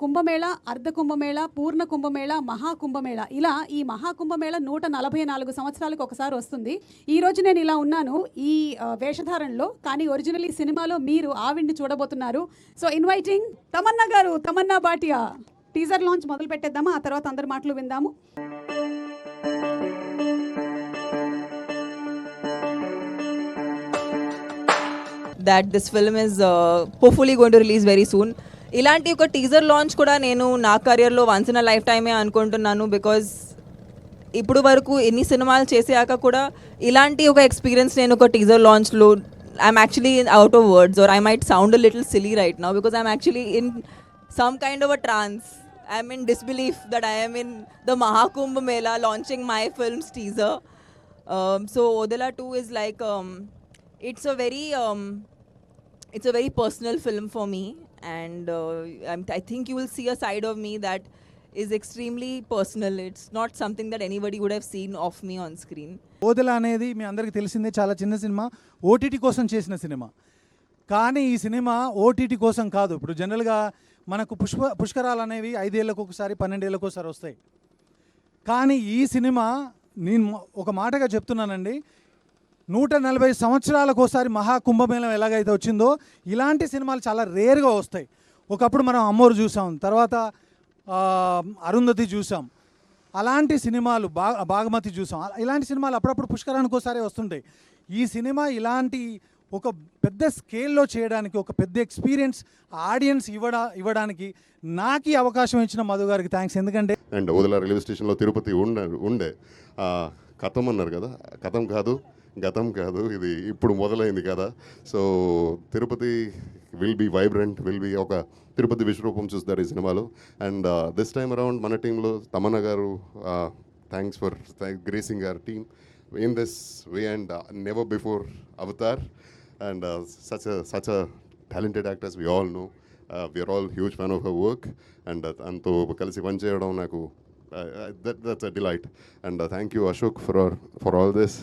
కుంభమేళ అర్ధ కుంభమేళ పూర్ణ కుంభమేళ మహా కుంభమేళ. ఇలా ఈ మహా కుంభమేళ నూట నలభై నాలుగు సంవత్సరాలకు ఒకసారి వస్తుంది. ఈ రోజు నేను ఇలా ఉన్నాను. ఈ వేషధారణలో కానీ ఒరిజినల్ ఈ సినిమాలో మీరు ఆవిడ్ని చూడబోతున్నారు. సో ఇన్వైటింగ్ తమన్నా గారు తమన్నా బాటియా. టీజర్ లాంచ్ మొదలు పెట్టేద్దామా? ఆ తర్వాత అందరి మాటలు విందాము. That this film is uh, hopefully going to release very soon. ఇలాంటి ఒక టీజర్ లాంచ్ కూడా నేను నా కెరియర్లో వన్స్ ఇన్ లైఫ్ టైమే అనుకుంటున్నాను బికాజ్ ఇప్పుడు వరకు ఎన్ని సినిమాలు చేసాక కూడా ఇలాంటి ఒక ఎక్స్పీరియన్స్ నేను ఒక teaser లాంచ్లో I'm actually out of words or I might sound little silly right now because I'm actually in some kind of a trance I'm in disbelief that I am in the Mahakumbh Mela launching my film's teaser. Um, so Odela 2 it's very it's a very personal film for me and uh, I think you will see a side of me that is extremely personal. It's not something that anybody would have seen of me on screen. Odela అనేది మీ అందరికీ తెలిసిందే చాలా చిన్న cinema. OTT కోసం చేసిన cinema. కానీ ఈ సినిమా ఓటీటీ కోసం కాదు. ఇప్పుడు జనరల్గా మనకు పుష్ప పుష్కరాలు అనేవి ఐదేళ్ళకు ఒకసారి పన్నెండేళ్ళకు ఒకసారి వస్తాయి. కానీ ఈ సినిమా నేను ఒక మాటగా చెప్తున్నానండి. నూట నలభై సంవత్సరాలకు ఒకసారి మహాకుంభమేళం ఎలాగైతే వచ్చిందో ఇలాంటి సినిమాలు చాలా రేర్గా వస్తాయి. ఒకప్పుడు మనం అమ్మోరు చూసాం తర్వాత అరుంధతి చూసాం. అలాంటి సినిమాలు బా బాగమతి చూసాం. అలా- ఇలాంటి సినిమాలు అప్పుడప్పుడు పుష్కరానికి ఒకసారి వస్తుంటాయి. ఈ సినిమా ఇలాంటి ఒక పెద్ద స్కేల్లో చేయడానికి ఒక పెద్ద ఎక్స్పీరియన్స్ ఆడియన్స్ ఇవ్వడా ఇవ్వడానికి నాకు ఈ అవకాశం ఇచ్చిన మధు గారికి థ్యాంక్స్. ఎందుకంటే అండ్ వదిల రైల్వే స్టేషన్లో తిరుపతి ఉండే ఉండే కథం అన్నారు కదా కథం కాదు. గతం కాదు ఇది ఇప్పుడు మొదలైంది కదా. So Tirupati will be vibrant will be ఒక తిరుపతి విశ్వరూపం చూస్తారు ఈ సినిమాలో. అండ్ దిస్ టైమ్ అరౌండ్ మన టీంలో Tamannaah garu thanks for gracing our team in this way and never before avatar and such such a talented actors we all know we're all huge fan of her work and తనతో కలిసి పనిచేయడం నాకు that's a delight and thank you Ashok for for all this